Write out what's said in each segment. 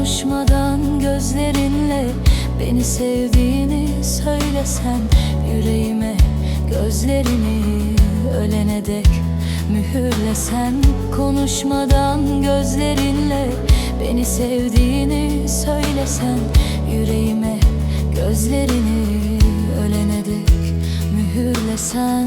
Konuşmadan gözlerinle beni sevdiğini söylesen Yüreğime gözlerini ölene dek mühürlesen Konuşmadan gözlerinle beni sevdiğini söylesen Yüreğime gözlerini ölene dek mühürlesen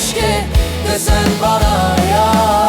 keşke Desen bana ya